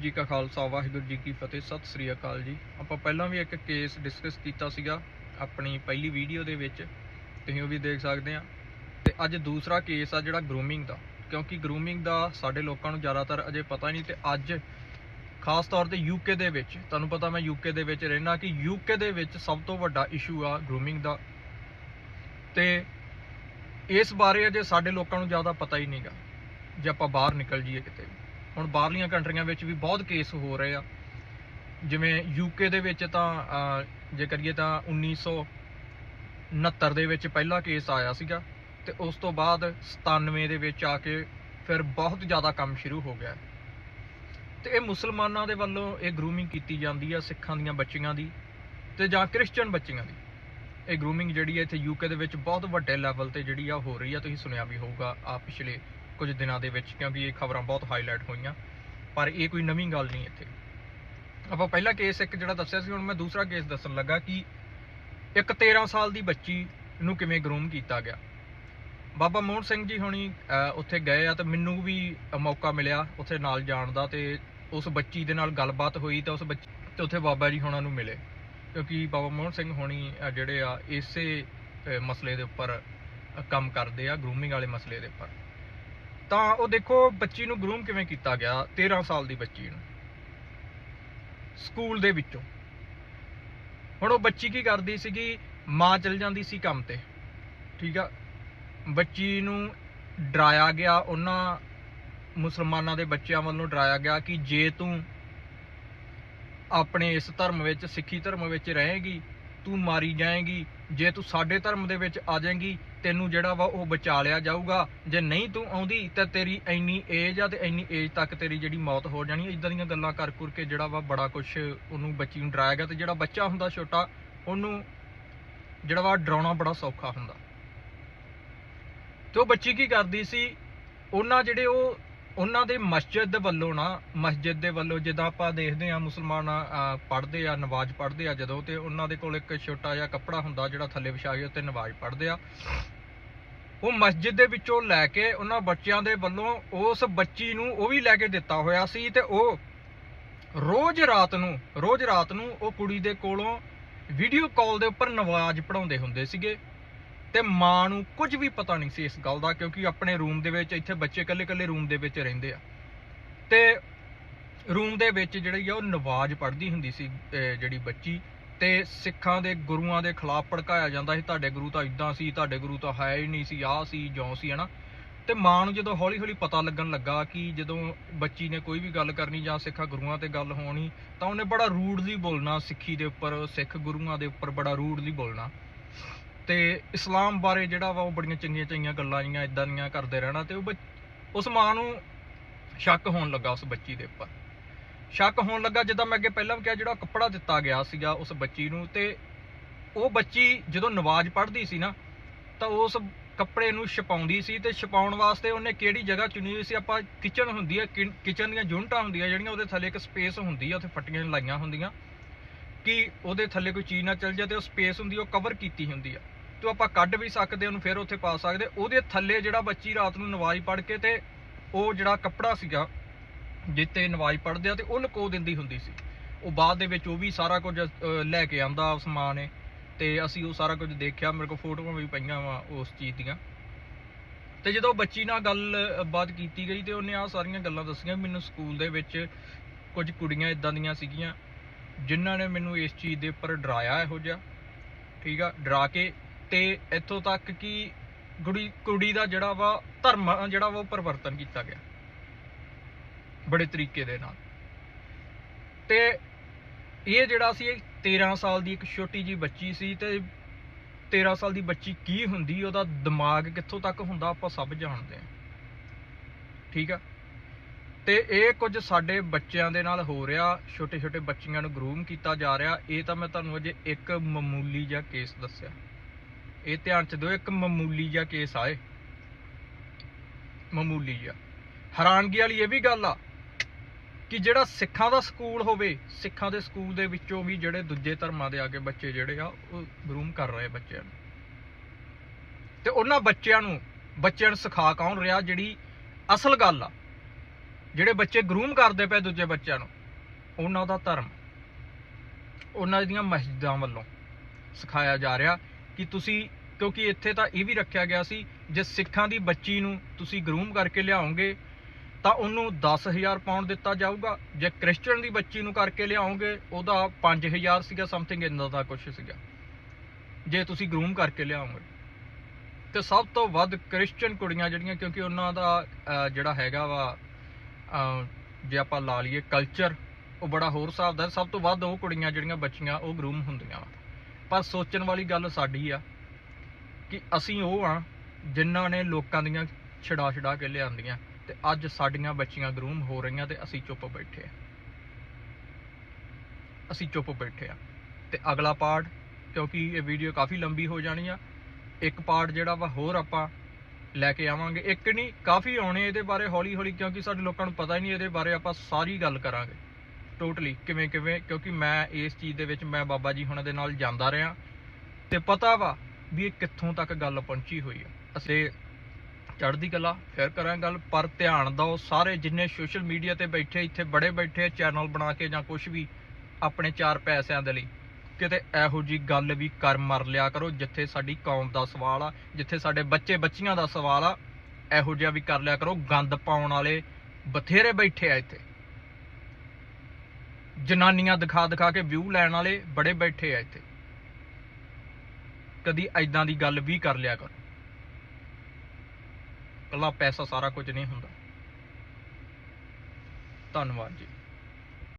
ਜੀ ਕਾ ਖਾਲਸਾ, ਵਾਹਿਗੁਰੂ ਜੀ ਕੀ ਫਤਿਹ, ਸਤਿ ਸ੍ਰੀ ਅਕਾਲ ਜੀ। ਆਪਾਂ ਪਹਿਲਾਂ ਵੀ ਇੱਕ ਕੇਸ ਡਿਸਕਸ ਕੀਤਾ ਸੀਗਾ ਆਪਣੀ ਪਹਿਲੀ ਵੀਡੀਓ ਦੇ ਵਿੱਚ। ਤੁਸੀਂ ਉਹ ਵੀ ਦੇਖ ਸਕਦੇ ਆ। ਤੇ ਅੱਜ ਦੂਸਰਾ ਕੇਸ ਆ ਜਿਹੜਾ ਗਰੂਮਿੰਗ ਦਾ। ਕਿਉਂਕਿ ਗਰੂਮਿੰਗ ਦਾ ਸਾਡੇ ਲੋਕਾਂ ਨੂੰ ਜ਼ਿਆਦਾਤਰ ਅਜੇ ਪਤਾ ਨਹੀਂ ਤੇ ਅੱਜ ਖਾਸ ਤੌਰ ਤੇ ਯੂਕੇ ਦੇ ਵਿੱਚ, ਤੁਹਾਨੂੰ ਪਤਾ ਮੈਂ ਯੂਕੇ ਦੇ ਵਿੱਚ ਰਹਿਣਾ ਕਿ ਯੂਕੇ ਦੇ ਵਿੱਚ ਸਭ ਤੋਂ ਵੱਡਾ ਇਸ਼ੂ ਆ ਗਰੂਮਿੰਗ ਦਾ। ਤੇ ਇਸ ਬਾਰੇ ਅਜੇ ਸਾਡੇ ਲੋਕਾਂ ਨੂੰ ਜ਼ਿਆਦਾ ਪਤਾ ਹੀ ਨਹੀਂਗਾ। ਜੇ ਆਪਾਂ ਬਾਹਰ ਨਿਕਲ ਜਾਈਏ ਕਿਤੇ ਵੀ। ਹੁਣ ਬਾਹਰਲੀਆਂ ਕੰਟਰੀਆਂ ਵਿੱਚ ਵੀ ਬਹੁਤ ਕੇਸ ਹੋ ਰਹੇ ਆ। ਜਿਵੇਂ ਯੂਕੇ ਦੇ ਵਿੱਚ ਤਾਂ ਜੇ ਕਰੀਏ ਤਾਂ 1969 ਦੇ ਵਿੱਚ ਪਹਿਲਾ ਕੇਸ ਆਇਆ ਸੀਗਾ ਤੇ ਉਸ ਤੋਂ ਬਾਅਦ 97 ਦੇ ਵਿੱਚ ਆ ਕੇ ਫਿਰ ਬਹੁਤ ਜ਼ਿਆਦਾ ਕੰਮ ਸ਼ੁਰੂ ਹੋ ਗਿਆ। ਤੇ ਇਹ ਮੁਸਲਮਾਨਾਂ ਦੇ ਵੱਲੋਂ ਇਹ ਗਰੂਮਿੰਗ ਕੀਤੀ ਜਾਂਦੀ ਆ ਸਿੱਖਾਂ ਦੀਆਂ ਬੱਚੀਆਂ ਦੀ ਤੇ ਜਾਂ ਕ੍ਰਿਸਚੀਅਨ ਬੱਚੀਆਂ ਦੀ। ਇਹ ਗਰੂਮਿੰਗ ਜਿਹੜੀ ਹੈ ਇੱਥੇ ਯੂਕੇ ਦੇ ਵਿੱਚ ਬਹੁਤ ਵੱਡੇ ਲੈਵਲ ਤੇ ਜਿਹੜੀ ਆ ਹੋ ਰਹੀ ਆ, ਤੁਸੀਂ ਸੁਣਿਆ ਵੀ ਹੋਊਗਾ ਆ ਪਿਛਲੇ ਕੁਝ ਦਿਨਾਂ ਦੇ ਵਿੱਚ ਕਿਉਂਕਿ ਇਹ ਖਬਰਾਂ ਬਹੁਤ ਹਾਈਲਾਈਟ ਹੋਈਆਂ, ਪਰ ਇਹ ਕੋਈ ਨਵੀਂ ਗੱਲ ਨਹੀਂ ਇੱਥੇ। ਆਪਾਂ ਪਹਿਲਾ ਕੇਸ ਇੱਕ ਜਿਹੜਾ ਦੱਸਿਆ ਸੀ, ਹੁਣ ਮੈਂ ਦੂਸਰਾ ਕੇਸ ਦੱਸਣ ਲੱਗਾ ਕਿ ਇੱਕ 13 ਸਾਲ ਦੀ ਬੱਚੀ ਨੂੰ ਕਿਵੇਂ ਗਰੂਮ ਕੀਤਾ ਗਿਆ। ਬਾਬਾ ਮੋਹਨ ਸਿੰਘ ਜੀ ਹੁਣੀ ਉੱਥੇ ਗਏ ਆ ਤੇ ਮੈਨੂੰ ਵੀ ਮੌਕਾ ਮਿਲਿਆ ਉੱਥੇ ਨਾਲ ਜਾਣ ਦਾ ਤੇ ਉਸ ਬੱਚੀ ਦੇ ਨਾਲ ਗੱਲਬਾਤ ਹੋਈ ਤਾਂ ਉਸ ਬੱਚੀ ਤੇ ਉੱਥੇ ਬਾਬਾ ਜੀ ਹੁਣਾਂ ਨੂੰ ਮਿਲੇ। ਕਿਉਂਕਿ ਬਾਬਾ ਮੋਹਨ ਸਿੰਘ ਹੁਣੀ ਜਿਹੜੇ ਆ ਇਸੇ ਮਸਲੇ ਦੇ ਉੱਪਰ ਕੰਮ ਕਰਦੇ ਆ ਗਰੂਮਿੰਗ ਵਾਲੇ ਮਸਲੇ ਦੇ ਉੱਪਰ। ਤਾਂ ਉਹ ਦੇਖੋ, ਬੱਚੀ ਨੂੰ ਗਰੂਮ ਕਿਵੇਂ ਕੀਤਾ ਗਿਆ? 13 ਸਾਲ ਦੀ ਬੱਚੀ ਨੂੰ। ਸਕੂਲ ਦੇ ਵਿੱਚੋਂ। ਹੁਣ ਉਹ ਬੱਚੀ ਕੀ ਕਰਦੀ ਸੀਗੀ? ਮਾਂ ਚਲ ਜਾਂਦੀ ਸੀ ਕੰਮ ਤੇ। ਠੀਕ ਆ? ਬੱਚੀ ਨੂੰ ਡਰਾਇਆ ਗਿਆ। ਉਹਨਾਂ ਮੁਸਲਮਾਨਾਂ ਦੇ ਬੱਚਿਆਂ ਵੱਲੋਂ ਡਰਾਇਆ ਗਿਆ ਕਿ ਜੇ ਤੂੰ ਆਪਣੇ ਇਸ ਧਰਮ ਵਿੱਚ, ਸਿੱਖੀ ਧਰਮ ਵਿੱਚ ਰਹੇਗੀ, ਤੂੰ ਮਾਰੀ ਜਾਏਗੀ, ਜੇ ਤੂੰ ਸਾਡੇ ਧਰਮ ਦੇ ਵਿੱਚ ਆ ਜਾਏਗੀ ਤੈਨੂੰ ਜਿਹੜਾ ਵਾ ਉਹ ਬਚਾ ਲਿਆ ਜਾਊਗਾ। ਜੇ ਨਹੀਂ ਤੂੰ ਆਉਂਦੀ, ਤਾਂ ਤੇਰੀ ਇੰਨੀ ਏਜ ਆ ਤੇ ਇੰਨੀ ਏਜ ਤੱਕ ਤੇਰੀ ਜਿਹੜੀ ਮੌਤ ਹੋ ਜਾਣੀ ਇਦਾਂ ਦੀਆਂ ਗੱਲਾਂ ਕਰ ਕੁਰ ਕੇ ਜਿਹੜਾ ਵਾ ਬੜਾ ਕੁਝ ਉਹਨੂੰ ਬੱਚੀ ਨੂੰ ਡਰਾਇਆ ਗਿਆ ਤੇ ਜਿਹੜਾ ਬੱਚਾ ਹੁੰਦਾ ਛੋਟਾ, ਉਹਨੂੰ ਜਿਹੜਾ ਵਾ ਡਰਾਉਣਾ ਬੜਾ ਸੌਖਾ ਹੁੰਦਾ। ਤੇ ਉਹ ਬੱਚੀ ਕੀ ਕਰਦੀ ਸੀ? ਉਹਨਾਂ ਜਿਹੜੇ ਉਹ ਉਹਨਾਂ ਦੇ ਮਸਜਿਦ ਦੇ ਵੱਲੋਂ ਨਾ ਮਸਜਿਦ ਦੇ ਵੱਲੋਂ ਜਿੱਦਾਂ ਆਪਾਂ ਦੇਖਦੇ ਆ ਮੁਸਲਮਾਨ ਅਹ, ਪੜ੍ਹਦੇ ਆ ਨਵਾਜ਼ ਪੜ੍ਹਦੇ ਆ ਜਦੋਂ ਤੇ ਉਹਨਾਂ ਦੇ ਕੋਲ ਇੱਕ ਛੋਟਾ ਜਿਹਾ ਕੱਪੜਾ ਹੁੰਦਾ ਜਿਹੜਾ ਥੱਲੇ ਵਿਛਾ ਕੇ ਉੱਤੇ ਨਵਾਜ਼ ਪੜ੍ਹਦੇ ਆ। ਉਹ ਮਸਜਿਦ ਦੇ ਵਿੱਚੋਂ ਲੈ ਕੇ ਉਹਨਾਂ ਬੱਚਿਆਂ ਦੇ ਵੱਲੋਂ ਉਸ ਬੱਚੀ ਨੂੰ ਉਹ ਵੀ ਲੈ ਕੇ ਦਿੱਤਾ ਹੋਇਆ ਸੀ ਤੇ ਉਹ ਰੋਜ਼ ਰਾਤ ਨੂੰ ਰੋਜ਼ ਰਾਤ ਨੂੰ ਉਹ ਕੁੜੀ ਦੇ ਕੋਲੋਂ ਵੀਡੀਓ ਕਾਲ ਦੇ ਉੱਪਰ ਨਵਾਜ਼ ਪੜਾਉਂਦੇ ਹੁੰਦੇ ਸੀਗੇ। ਤੇ ਮਾਂ ਨੂੰ ਕੁਝ ਵੀ ਪਤਾ ਨਹੀਂ ਸੀ ਇਸ ਗੱਲ ਦਾ, ਕਿਉਂਕਿ ਆਪਣੇ ਰੂਮ ਦੇ ਵਿੱਚ ਇੱਥੇ ਬੱਚੇ ਇਕੱਲੇ-ਇਕੱਲੇ ਰੂਮ ਦੇ ਵਿੱਚ ਰਹਿੰਦੇ ਆ। ਤੇ ਰੂਮ ਦੇ ਵਿੱਚ ਜਿਹੜੀ ਆ ਉਹ ਨਵਾਜ਼ ਪੜ੍ਹਦੀ ਹੁੰਦੀ ਸੀ ਜਿਹੜੀ ਬੱਚੀ। ਤੇ ਸਿੱਖਾਂ ਦੇ ਗੁਰੂਆਂ ਦੇ ਖਿਲਾਫ ਭੜਕਾਇਆ ਜਾਂਦਾ ਸੀ, ਤੁਹਾਡੇ ਗੁਰੂ ਤਾਂ ਇਦਾਂ ਸੀ, ਤੁਹਾਡੇ ਗੁਰੂ ਤਾਂ ਹੈ ਹੀ ਨਹੀਂ ਸੀ, ਆਹ ਸੀ, ਜਿਉਂ ਸੀ, ਹਨਾ। ਤੇ ਮਾਂ ਨੂੰ ਜਦੋਂ ਹੌਲੀ-ਹੌਲੀ ਪਤਾ ਲੱਗਣ ਲੱਗਾ ਕਿ ਜਦੋਂ ਬੱਚੀ ਨੇ ਕੋਈ ਵੀ ਗੱਲ ਕਰਨੀ ਜਾਂ ਸਿੱਖਾਂ ਗੁਰੂਆਂ ਤੇ ਗੱਲ ਹੋਣੀ, ਤਾਂ ਉਹਨੇ ਬੜਾ ਰੂਡਲੀ ਬੋਲਣਾ ਸਿੱਖੀ ਦੇ ਉੱਪਰ, ਸਿੱਖ ਗੁਰੂਆਂ ਦੇ ਉੱਪਰ ਬੜਾ ਰੂਡਲੀ ਬੋਲਣਾ। ਤੇ ਇਸਲਾਮ ਬਾਰੇ ਜਿਹੜਾ ਵਾ ਉਹ ਬੜੀਆਂ ਚੰਗੀਆਂ ਚੰਗੀਆਂ ਗੱਲਾਂ ਜੀਆਂ ਇਦਾਂ ਦੀਆਂ ਕਰਦੇ ਰਹਿਣਾ ਤੇ ਉਹ ਬੱਚ- ਉਸ ਮਾਂ ਨੂੰ ਸ਼ੱਕ ਹੋਣ ਲੱਗਾ ਉਸ ਬੱਚੀ ਦੇ ਉੱਪਰ। ਸ਼ੱਕ ਹੋਣ ਲੱਗਾ ਜਿੱਦਾਂ ਮੈਂ ਅੱਗੇ ਪਹਿਲਾਂ ਵੀ ਕਿਹਾ ਜਿਹੜਾ ਕੱਪੜਾ ਦਿੱਤਾ ਗਿਆ ਸੀਗਾ ਉਸ ਬੱਚੀ ਨੂੰ ਤੇ ਉਹ ਬੱਚੀ ਜਦੋਂ ਨਵਾਜ਼ ਪੜ੍ਹਦੀ ਸੀ ਨਾ ਤਾਂ ਉਸ ਕੱਪੜੇ ਨੂੰ ਛਪਾਉਂਦੀ ਸੀ ਤੇ ਛਪਾਉਣ ਵਾਸਤੇ ਉਹਨੇ ਕਿਹੜੀ ਜਗ੍ਹਾ ਚੁਣੀ ਹੋਈ ਸੀ? ਆਪਾਂ ਕਿਚਨ ਹੁੰਦੀ ਹੈ ਕਿਚਨ ਦੀਆਂ ਯੂਨਿਟਾਂ ਹੁੰਦੀਆਂ ਜਿਹੜੀਆਂ ਉਹਦੇ ਥੱਲੇ ਇੱਕ ਸਪੇਸ ਹੁੰਦੀ ਆ, ਉੱਥੇ ਫੱਟੀਆਂ ਲਾਈਆਂ ਹੁੰਦੀਆਂ ਕਿ ਉਹਦੇ ਥੱਲੇ ਕੋਈ ਚੀਜ਼ ਨਾ ਚੱਲ ਜਾਏ ਤੇ ਉਹ ਸਪੇਸ ਹੁੰਦੀ ਉਹ ਕਵਰ ਕੀਤੀ ਹੁੰਦੀ ਆ। ਤੇ ਉਹ ਆਪਾਂ ਕੱਢ ਵੀ ਸਕਦੇ, ਉਹਨੂੰ ਫਿਰ ਉੱਥੇ ਪਾ ਸਕਦੇ। ਉਹਦੇ ਥੱਲੇ ਜਿਹੜਾ ਬੱਚੀ ਰਾਤ ਨੂੰ ਨਵਾਜ਼ ਪੜ੍ਹ ਕੇ ਤੇ ਉਹ ਜਿਹੜਾ ਕੱਪੜਾ ਸੀਗਾ, ਜਿੱਤੇ ਨਵਾਜ਼ ਪੜ੍ਹਦੇ ਆ ਤੇ ਉਹ ਲੁਕੋ ਦਿੰਦੀ ਹੁੰਦੀ ਸੀ। ਉਹ ਬਾਅਦ ਦੇ ਵਿੱਚ ਉਹ ਵੀ ਸਾਰਾ ਕੁਝ ਲੈ ਕੇ ਆਂਦਾ ਸਮਾਨ ਮਾਂ ਤੇ ਅਸੀਂ ਉਹ ਸਾਰਾ ਕੁਝ ਦੇਖਿਆ, ਮੇਰੇ ਕੋਲ ਫੋਟੋਆਂ ਵੀ ਪਈਆਂ ਵਾ ਉਸ ਚੀਜ਼ ਦੀਆਂ। ਤੇ ਜਦੋਂ ਬੱਚੀ ਨਾਲ ਗੱਲ ਬਾਤ ਕੀਤੀ ਗਈ ਤੇ ਉਹਨੇ ਆ ਸਾਰੀਆਂ ਗੱਲਾਂ ਦੱਸੀਆਂ। ਵੀ ਮੈਨੂੰ ਸਕੂਲ ਦੇ ਵਿੱਚ ਕੁਝ ਕੁੜੀਆਂ ਇਦਾਂ ਦੀਆਂ ਸੀਗੀਆਂ, ਜਿਨ੍ਹਾਂ ਨੇ ਮੈਨੂੰ ਇਸ ਚੀਜ਼ ਦੇ ਉੱਪਰ ਡਰਾਇਆ ਇਹੋ ਜਿਹਾ। ਠੀਕ ਆ, ਡਰਾ ਕੇ ਤੇ ਇੱਥੋਂ ਤੱਕ ਕਿ ਕੁੜੀ ਕੁੜੀ ਦਾ ਜਿਹੜਾ ਵਾ ਧਰਮ ਜਿਹੜਾ ਵਾ ਉਹ ਪਰਿਵਰਤਨ ਕੀਤਾ ਗਿਆ। ਬੜੇ ਤਰੀਕੇ ਦੇ ਨਾਲ। ਤੇ ਇਹ ਜਿਹੜਾ ਸੀ, ਇਹ 13 ਸਾਲ ਦੀ ਇੱਕ ਛੋਟੀ ਜੀ ਬੱਚੀ ਸੀ ਤੇ 13 ਸਾਲ ਦੀ ਬੱਚੀ ਕੀ ਹੁੰਦੀ, ਉਹਦਾ ਦਿਮਾਗ ਕਿੱਥੋਂ ਤੱਕ ਹੁੰਦਾ, ਆਪਾਂ ਸਭ ਜਾਣਦੇ ਹਾਂ। ਠੀਕ ਆ? ਤੇ ਇਹ ਕੁਝ ਸਾਡੇ ਬੱਚਿਆਂ ਦੇ ਨਾਲ ਹੋ ਰਿਹਾ ਛੋਟੇ ਛੋਟੇ ਬੱਚੀਆਂ ਨੂੰ ਗਰੂਮ ਕੀਤਾ ਜਾ ਰਿਹਾ, ਇਹ ਤਾਂ ਮੈਂ ਤੁਹਾਨੂੰ ਅਜੇ ਇੱਕ ਮਾਮੂਲੀ ਜਿਹਾ ਕੇਸ ਦੱਸਿਆ। ਇਹ ਧਿਆਨ ਚ ਦਿਓ, ਇੱਕ ਮਾਮੂਲੀ ਜਿਹਾ ਕੇਸ ਆਏ ਮਾਮੂਲੀ ਜਿਹਾ। ਹੈਰਾਨਗੀ ਵਾਲੀ ਇਹ ਵੀ ਗੱਲ ਆ ਕਿ ਜਿਹੜਾ ਸਿੱਖਾਂ ਦਾ ਸਕੂਲ ਹੋਵੇ, ਸਿੱਖਾਂ ਦੇ ਸਕੂਲ ਦੇ ਵਿੱਚੋਂ ਵੀ ਜਿਹੜੇ ਦੂਜੇ ਧਰਮਾਂ ਦੇ ਆ ਕੇ ਬੱਚੇ ਜਿਹੜੇ ਆ, ਉਹ ਗਰੂਮ ਕਰ ਰਹੇ ਬੱਚਿਆਂ ਨੂੰ। ਤੇ ਉਹਨਾਂ ਬੱਚਿਆਂ ਨੂੰ ਬੱਚਿਆਂ ਨੂੰ ਸਿਖਾ ਕੌਣ ਰਿਹਾ ਜਿਹੜੀ ਅਸਲ ਗੱਲ ਆ? ਜਿਹੜੇ ਬੱਚੇ ਗਰੂਮ ਕਰਦੇ ਪਏ ਦੂਜੇ ਬੱਚਿਆਂ ਨੂੰ, ਉਹਨਾਂ ਦਾ ਧਰਮ। ਉਹਨਾਂ ਦੀਆਂ ਮਸਜਿਦਾਂ ਵੱਲੋਂ ਸਿਖਾਇਆ ਜਾ ਰਿਹਾ ਕਿ ਤੁਸੀਂ, ਕਿਉਂਕਿ ਇੱਥੇ ਤਾਂ ਇਹ ਵੀ ਰੱਖਿਆ ਗਿਆ ਸੀ, ਜੇ ਸਿੱਖਾਂ ਦੀ ਬੱਚੀ ਨੂੰ ਤੁਸੀਂ ਗਰੂਮ ਕਰਕੇ ਲਿਆਓਗੇ, ਤਾਂ ਉਹਨੂੰ 10000 ਪਾਉਂਡ ਦਿੱਤਾ ਜਾਊਗਾ। ਜੇ ਕ੍ਰਿਸਚੀਅਨ ਦੀ ਬੱਚੀ ਨੂੰ ਕਰਕੇ ਲਿਆਓਗੇ, ਉਹਦਾ 5000 ਸੀਗਾ ਸਮਥਿੰਗ ਇੰਨਾ ਦਾ ਕੁਝ ਸੀਗਾ। ਜੇ ਤੁਸੀਂ ਗਰੂਮ ਕਰਕੇ ਲਿਆਓਗੇ। ਤੇ ਸਭ ਤੋਂ ਵੱਧ ਕ੍ਰਿਸਚੀਅਨ ਕੁੜੀਆਂ ਜਿਹੜੀਆਂ, ਕਿਉਂਕਿ ਉਹਨਾਂ ਦਾ ਜਿਹੜਾ ਹੈਗਾ ਵਾ ਜੇ ਆਪਾਂ ਲਾ ਲਈਏ ਕਲਚਰ ਉਹ ਬੜਾ ਹੋਰ ਹਿਸਾਬ ਦਾ ਸਭ ਤੋਂ ਵੱਧ ਉਹ ਕੁੜੀਆਂ ਜਿਹੜੀਆਂ ਬੱਚੀਆਂ, ਉਹ ਗਰੂਮ ਹੁੰਦੀਆਂ ਵਾ। ਪਰ ਸੋਚਣ ਵਾਲੀ ਗੱਲ ਸਾਡੀ ਆ ਕਿ ਅਸੀਂ ਉਹ ਆ ਜਿਨ੍ਹਾਂ ਨੇ ਲੋਕਾਂ ਦੀਆਂ ਛਡਾ ਛਡਾ ਕੇ ਲਿਆਂਦੀਆਂ ਤੇ ਅੱਜ ਸਾਡੀਆਂ ਬੱਚੀਆਂ ਗਰੂਮ ਹੋ ਰਹੀਆਂ ਤੇ ਅਸੀਂ ਚੁੱਪ ਬੈਠੇ ਆ। ਅਸੀਂ ਚੁੱਪ ਬੈਠੇ ਆ। ਤੇ ਅਗਲਾ ਪਾਰਟ ਕਿਉਂਕਿ ਇਹ ਵੀਡੀਓ ਕਾਫੀ ਲੰਬੀ ਹੋ ਜਾਣੀ ਆ, ਇੱਕ ਪਾਰਟ ਜਿਹੜਾ ਵਾ ਹੋਰ ਆਪਾਂ ਲੈ ਕੇ ਆਵਾਂਗੇ। ਇੱਕ ਨਹੀਂ, ਕਾਫੀ ਆਉਣੇ ਇਹਦੇ ਬਾਰੇ ਹੌਲੀ ਹੌਲੀ ਕਿਉਂਕਿ ਸਾਡੇ ਲੋਕਾਂ ਨੂੰ ਪਤਾ ਹੀ ਨਹੀਂ ਇਹਦੇ ਬਾਰੇ ਆਪਾਂ ਸਾਰੀ ਗੱਲ ਕਰਾਂਗੇ। ਟੋਟਲੀ ਕਿਵੇਂ ਕਿਵੇਂ? ਕਿਉਂਕਿ ਮੈਂ ਇਸ ਚੀਜ਼ ਦੇ ਵਿੱਚ ਮੈਂ ਬਾਬਾ ਜੀ ਹੁਣਾਂ ਦੇ ਨਾਲ ਜਾਂਦਾ ਰਿਹਾ। ਤੇ ਪਤਾ ਵਾ ਵੀ ਇਹ ਕਿੱਥੋਂ ਤੱਕ ਗੱਲ ਪਹੁੰਚੀ ਹੋਈ ਆ। ਅਸੀਂ ਚੜ੍ਹਦੀ ਕਲਾ, ਫਿਰ ਕਰਾਂਗੇ ਗੱਲ, ਪਰ ਧਿਆਨ ਦਿਓ, ਸਾਰੇ ਜਿੰਨੇ ਸੋਸ਼ਲ ਮੀਡੀਆ ਤੇ ਬੈਠੇ, ਇੱਥੇ ਬੜੇ ਬੈਠੇ ਚੈਨਲ ਬਣਾ ਕੇ ਜਾਂ ਕੁਝ ਵੀ, ਆਪਣੇ ਚਾਰ ਪੈਸਿਆਂ ਦੇ ਲਈ, ਕਿਤੇ ਇਹੋ ਜੀ ਗੱਲ ਵੀ ਕਰ ਮਰ ਲਿਆ ਕਰੋ, ਜਿੱਥੇ ਸਾਡੀ ਕੌਮ ਦਾ ਸਵਾਲ ਆ, ਜਿੱਥੇ ਸਾਡੇ ਬੱਚੇ ਬੱਚੀਆਂ ਦਾ ਸਵਾਲ ਆ, ਇਹੋ ਜਿਹਾ ਵੀ ਕਰ ਲਿਆ ਕਰੋ, ਗੰਦ ਪਾਉਣ ਵਾਲੇ ਬਥੇਰੇ ਬੈਠੇ ਆ ਇੱਥੇ। ਜਨਾਨੀਆਂ ਦਿਖਾ ਦਿਖਾ ਕੇ ਵਿਊ ਲੈਣ ਵਾਲੇ ਬੜੇ ਬੈਠੇ ਆ ਇੱਥੇ। ਕਦੀ ਐਦਾਂ ਦੀ ਗੱਲ ਵੀ ਕਰ ਲਿਆ ਕਰੋ। ਕੱਲਾ ਪੈਸਾ ਸਾਰਾ ਕੁਝ ਨਹੀਂ ਹੁੰਦਾ। ਧੰਨਵਾਦ ਜੀ।